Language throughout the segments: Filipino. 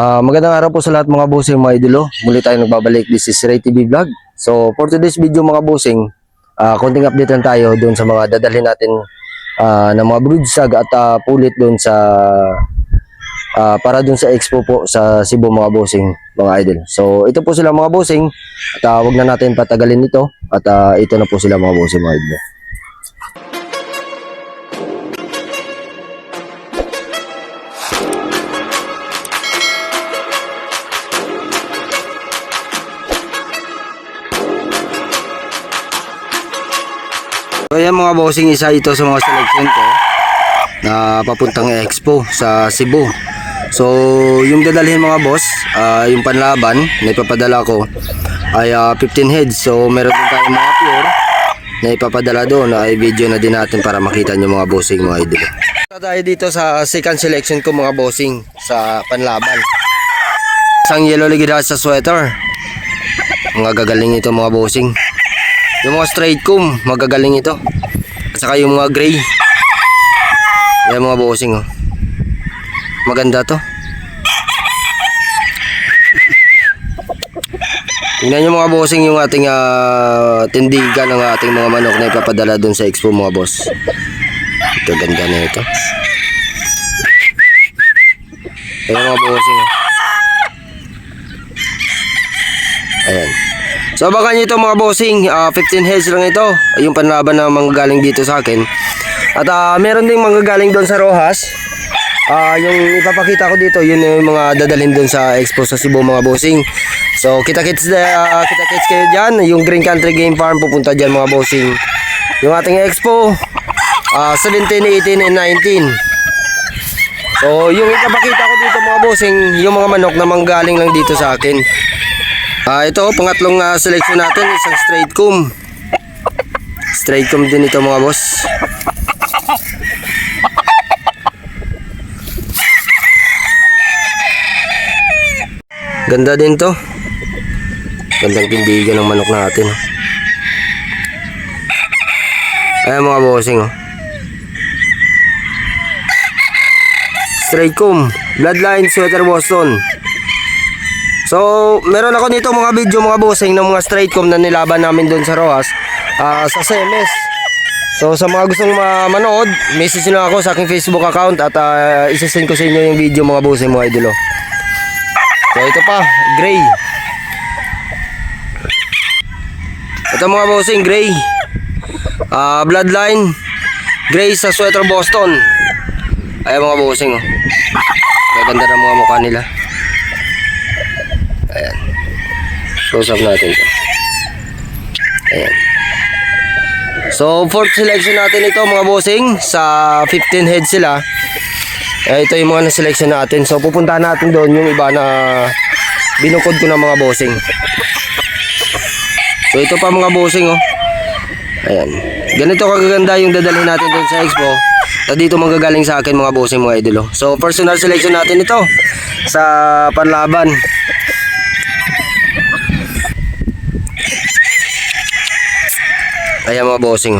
Ah, magandang araw po sa lahat mga bossing mga idolo. Muli tayo nagbabalik. This is Ray TV Vlog. So for today's video mga bossing, ah konting update lang tayo doon sa mga dadalhin natin ah, na mga broodsag at ah, pulit doon sa ah, para doon sa expo po sa Cebu mga bossing mga idol. So ito po sila mga bossing at ah, wag na natin patagalin ito at ah, ito na po sila mga bossing mga idol. Yan mga bossing, isa ito sa mga selection ko na papuntang expo sa Cebu. So yung dadalhin mga boss, ah, yung panlaban na ipapadala ko ay ah, 15 heads. So meron din tayong mga pure na ipapadala doon ay video na din natin para makita nyo mga bossing mga idol. Punta tayo dito sa second selection ko mga bossing sa panlaban. Isang yellow ligida sa sweater. Mga gagaling ito mga bossing. Yung mga straight comb, magagaling ito. Saka yung mga gray. Yan mga bossing oh. Maganda to. Tingnan nyo mga bossing yung ating ah, tindigan ng ating mga manok na ipapadala dun sa expo mga boss. Ito ganda na ito. Ayan mga bossing oh. Ayan. So baka nyo ito mga bossing, ah, 15 heads lang ito. Yung panlaban na manggagaling dito sa akin. At ah, meron ding manggagaling doon sa Rojas. Ah, yung ipapakita ko dito, yun yung mga dadalhin doon sa expo sa Cebu mga bossing. So kita-kits uh, kita-kits kayo diyan, yung Green Country Game Farm pupunta diyan mga bossing. Yung ating expo ah 17, 18 and 19. So yung ipapakita ko dito mga bossing, yung mga manok na manggaling lang dito sa akin. Ah, ito pangatlong ah, selection natin, isang straight comb. Straight comb din ito mga boss. Ganda din to. Gandang tindigan ng manok natin. oh. Ayan mga bossing oh. Straight comb, bloodline, sweater Boston. So, meron ako nito mga video mga bossing ng mga straight comb na nilaban namin doon sa Rojas ah, sa CMS. So, sa mga gustong ma- manood, message nyo ako sa aking Facebook account at uh, isasend ko sa inyo yung video mga bossing mga idolo. So, ito pa, gray. Ito mga bossing, gray. Ah, bloodline, gray sa sweater Boston. Ayan mga bossing, oh. Gaganda ng mga mukha nila. Ayan. Up natin to. Ayan. So, fourth selection natin ito mga bossing. Sa 15 heads sila. Eh, ito yung mga na-selection natin. So, pupuntahan natin doon yung iba na binukod ko ng mga bossing. So, ito pa mga bossing, oh. Ayan. Ganito kagaganda yung dadalhin natin doon sa expo. Na dito manggagaling sa akin mga bossing mga idolo. So, personal selection natin ito sa panlaban. Ayan mga bossing.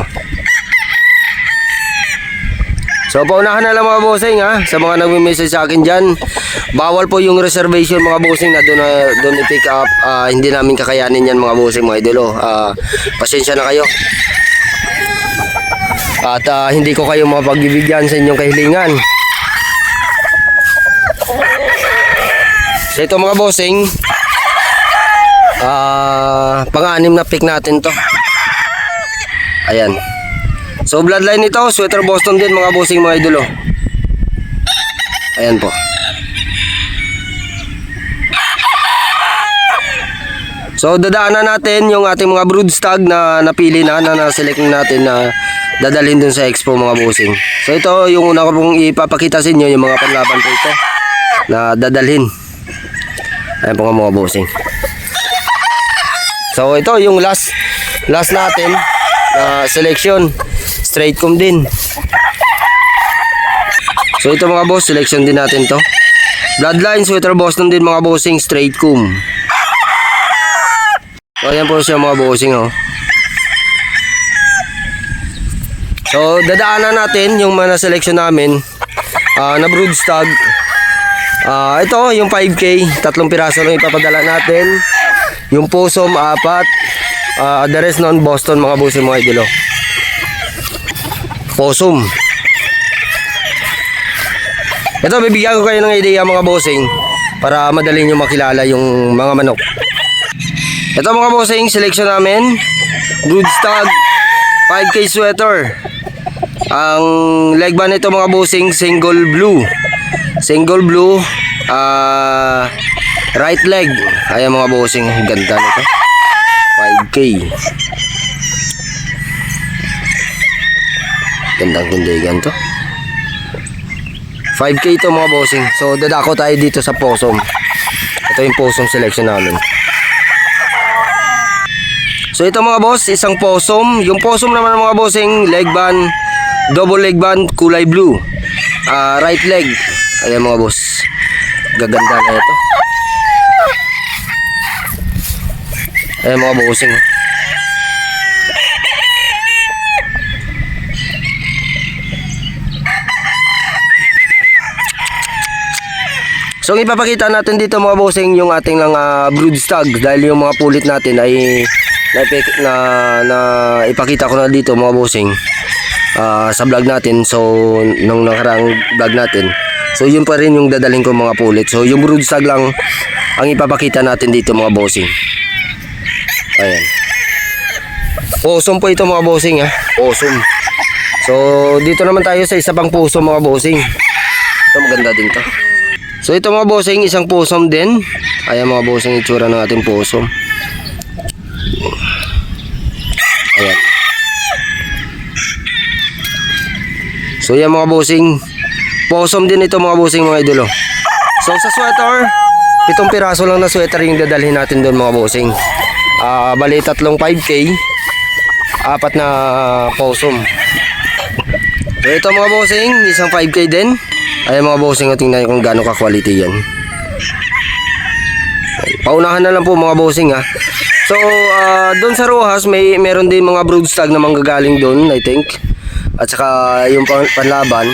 So paunahan na lang mga bossing ha sa mga nagme-message sa akin diyan. Bawal po yung reservation mga bossing na doon na doon i-pick up. Ah, hindi namin kakayanin yan mga bossing mga idolo. Ah, pasensya na kayo. At ah, hindi ko kayo mapagbibigyan sa inyong kahilingan. So ito mga bossing, ah, pang-anim na pick natin to. Ayan. So bloodline nito, sweater Boston din mga bossing mga idolo. Ayan po. So dadaanan natin yung ating mga brood stag na napili na na na-select natin na dadalhin dun sa expo mga bossing. So ito yung una ko pong ipapakita sa inyo yung mga panlaban ko ito na dadalhin. Ayan po mga bossing. So ito yung last last natin na selection straight comb din. So ito mga boss, selection din natin to. Bloodline, sweater Boston din mga bossing, straight comb. So ayan po siya mga bossing oh. So dadaanan natin yung mga na-selection namin ah, na brood stag Ah, ito, yung 5K, tatlong piraso lang ipapadala natin. Yung Posom, apat. Ah, the rest non Boston, mga bossing, mga idolo. Posom. Ito, bibigyan ko kayo ng idea mga bossing para madali nyo makilala yung mga manok. Ito mga bossing, selection namin. Broodstag 5K sweater. Ang leg band nito mga bossing, single blue. Single blue. ah right leg. Ayan mga bossing, ganda nito. 5K. Gandang kundigan to. 5K to mga bossing. So dadako tayo dito sa posom. Ito yung posom selection namin. So ito mga boss, isang posom. Yung posom naman mga bossing, leg band, double leg band, kulay blue. Ah, right leg. Ayan mga boss. Gaganda na ito. Ayan mga bossing. So ipapakita natin dito mga bossing yung ating lang uh, brood stag. Dahil yung mga pulit natin ay na, na, na ipakita ko na dito mga bossing ah, sa vlog natin. So nung nakaraang vlog natin. So yun pa rin yung dadaling ko mga pulit. So yung brood stag lang ang ipapakita natin dito mga bossing ayan awesome po ito mga bossing ha awesome so dito naman tayo sa isa pang puso mga bossing ito maganda din to So ito mga bossing, isang posom din. Ayan mga bossing itsura ng ating posom. Ayan. So yan mga bossing, posom din ito mga bossing mga idolo. So sa sweater, pitong piraso lang na sweater yung dadalhin natin doon mga bossing. Ah, bali tatlong 5k, apat na posom. So ito mga bossing, isang 5k din. Ayan mga bossing, o, tingnan kung gaano ka-quality yan. Paunahan na lang po mga bossing ha. So, ah, doon sa Rojas, may meron din mga broodstag na manggagaling doon, I think. At saka yung pan- panlaban.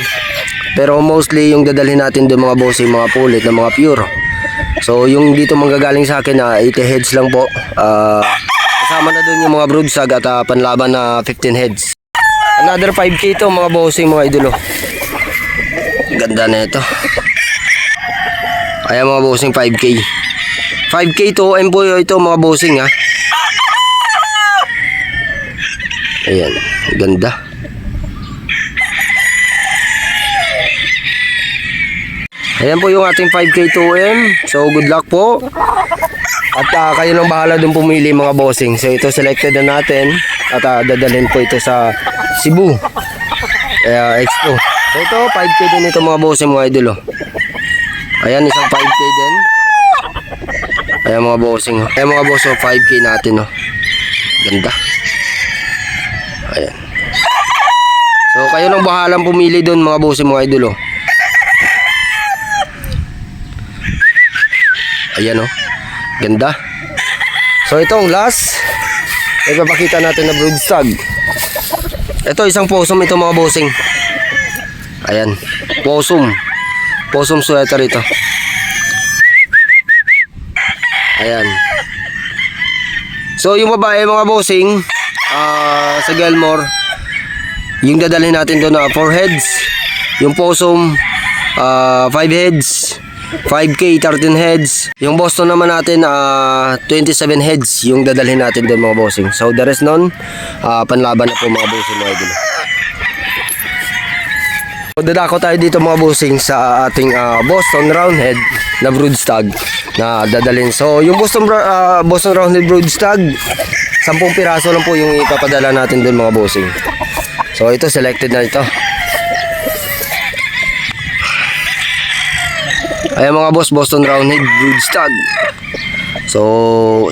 Pero mostly yung dadalhin natin doon mga bossing, mga pulit na mga pure. So, yung dito manggagaling sa akin na 80 heads lang po. Ah, kasama na doon yung mga broodstag at ah, panlaban na 15 heads. Another 5k to mga bossing, mga idolo. Ganda na ito. Ayan mga bossing 5k. 5k to M po ito mga bossing ha. Ayan, ganda. Ayan po yung ating 5k to M. So good luck po. At ah, kayo nang bahala dun pumili mga bossing. So ito selected na natin at ah, dadalhin po ito sa Cebu. Kaya Expo. So ito 5k din ito mga bossing mga idol. oh. Ayan isang 5k din. Ayan mga bossing. oh. Ayan mga boss, oh, 5k natin oh. Ganda. Ayan. So kayo nang bahalang pumili doon mga bossing mga idol oh. Ayan oh. Ganda. So itong last ipapakita natin na broodstag. Ito isang possum ito mga bossing. Ayan. Possum. Possum sweater ito. Ayan. So yung babae mga bossing ah, sa Gelmore yung dadalhin natin doon na 4 heads. Yung possum 5 heads. 5K 13 heads. Yung Boston naman natin ah, 27 heads yung dadalhin natin doon mga bossing. So the rest nun ah, panlaban na po mga bossing mga idol. So, dadako tayo dito mga bossing sa ating ah, Boston Roundhead na broodstag na dadalhin. So yung Boston ah, Boston Roundhead broodstag 10 piraso lang po yung ipapadala natin doon mga bossing. So ito selected na ito. Ayan mga boss, Boston Roundhead broodstag. So,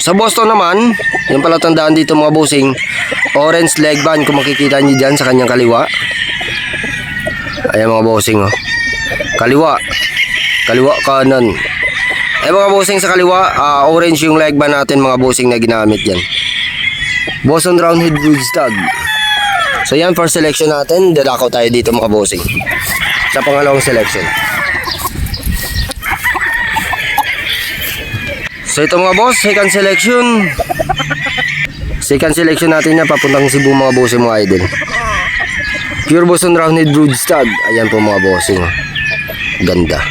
sa Boston naman, yung pala tandaan dito mga bossing, orange leg band kung makikita nyo dyan sa kanyang kaliwa. Ayan mga bossing oh. Kaliwa. Kaliwa kanan. Eh mga bossing sa kaliwa, ah, orange yung leg band natin mga bossing na ginamit yan. Boston Roundhead broodstag. So yan for selection natin, dadakaw tayo dito mga bossing. Sa pangalawang selection. So ito mga boss, second selection. Second selection natin yan papuntang Cebu mga bossing mga idol. Pure Boston Roundhead Broodstag. Ayan po mga bossing. Ganda.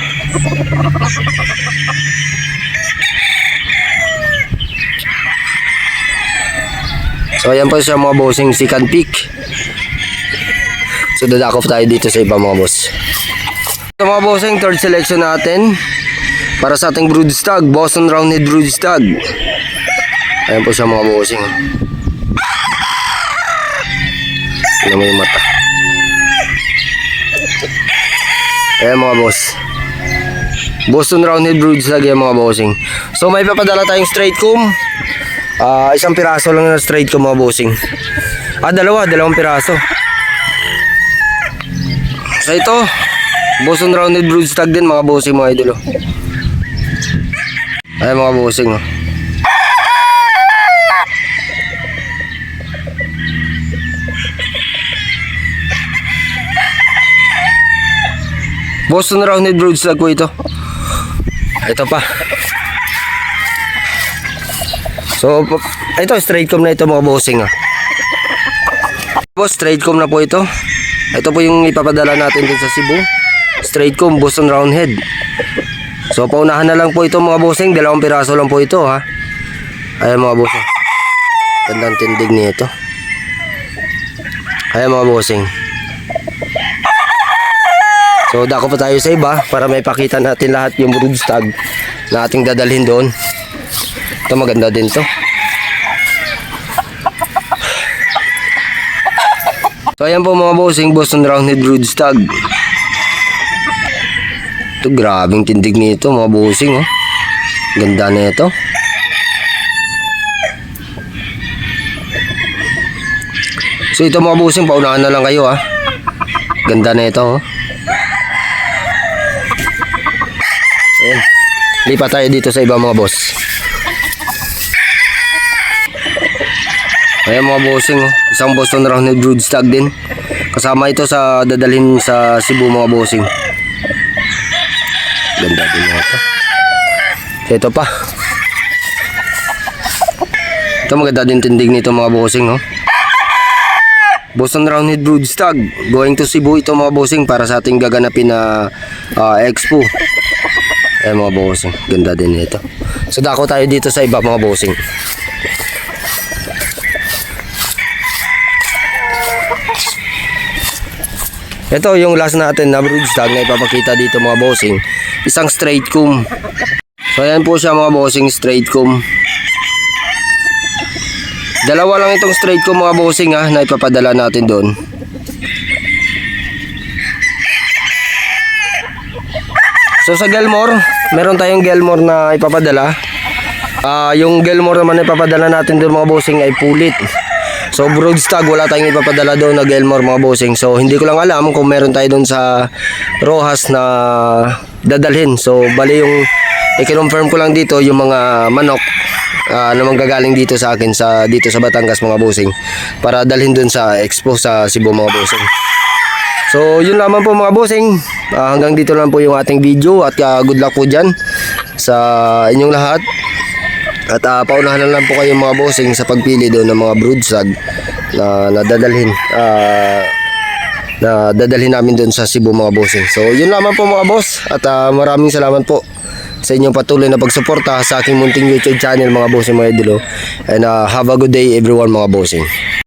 So ayan po siya mga bossing second pick. So dadakop tayo dito sa iba mga boss. Ito mga bossing third selection natin. Para sa ating broodstag, Boston Roundhead Broodstag. Ayan po siya mga bossing. Tingnan mo yung mata. Ayan mga boss. Boston Roundhead Broodstag yan mga bossing. So may papadala tayong straight comb. Ah, isang piraso lang na straight comb mga bossing. Ah, dalawa, dalawang piraso. So ito, Boston Roundhead Broodstag din mga bossing mga idolo. Ayan mga bossing oh. Boston Roundhead Broodstag ko ito. Ito pa. So, ito straight comb na ito mga bossing ah. Boss, straight comb na po ito. Ito po yung ipapadala natin din sa Cebu. Straight comb, Boston Roundhead. So, paunahan na lang po ito mga bossing. Dalawang piraso lang po ito ha. Ayan mga bossing. Gandang tindig nito. Ayan mga bossing. So, dako pa tayo sa iba para may pakita natin lahat yung broodstag na ating dadalhin doon. Ito maganda din to. So, ayan po mga bossing, Boston Roundhead Broodstag. Ito, grabing tindig nito mga bossing, oh. Ganda na ito. So, ito mga bossing, paunahan na lang kayo, ah. Ganda na ito, oh. Ayan. Lipat tayo dito sa iba mga boss. Ayan mga bossing, oh. isang Boston Roundhead Broodstag din. Kasama ito sa dadalhin sa Cebu mga bossing. Ganda din ito. Ito pa. Ito maganda din tindig nito mga bossing. Oh. Boston Roundhead Broodstag. Going to Cebu ito mga bossing para sa ating gaganapin na ah, expo. Ayan mga bossing. Ganda din ito. So dako tayo dito sa iba mga bossing. Ito yung last natin na broodstag na ipapakita dito mga bossing. Isang straight comb. So ayan po siya mga bossing straight comb. Dalawa lang itong straight comb mga bossing ha na ipapadala natin doon. So sa Gelmore, meron tayong Gelmore na ipapadala. Ah, yung Gelmore naman na ipapadala natin doon mga bossing ay pulit. So broodstag wala tayong ipapadala doon na Gelmore mga bossing. So hindi ko lang alam kung meron tayo doon sa Rojas na dadalhin. So bali yung i-confirm ko lang dito yung mga manok ah, na manggagaling dito sa akin sa dito sa Batangas mga bossing para dalhin doon sa expo sa Cebu mga bossing. So, yun lamang po mga bossing. Ah, hanggang dito lang po yung ating video at ah, good luck po dyan sa inyong lahat. At ah, paunahan na lang po kayo mga bossing sa pagpili doon ng mga broodstag na nadadalhin. ah, na dadalhin namin doon sa Cebu mga bossing. So, yun lamang po mga boss at ah, maraming salamat po sa inyong patuloy na pagsuporta sa aking munting YouTube channel mga bossing mga idolo. And ah, have a good day everyone mga bossing.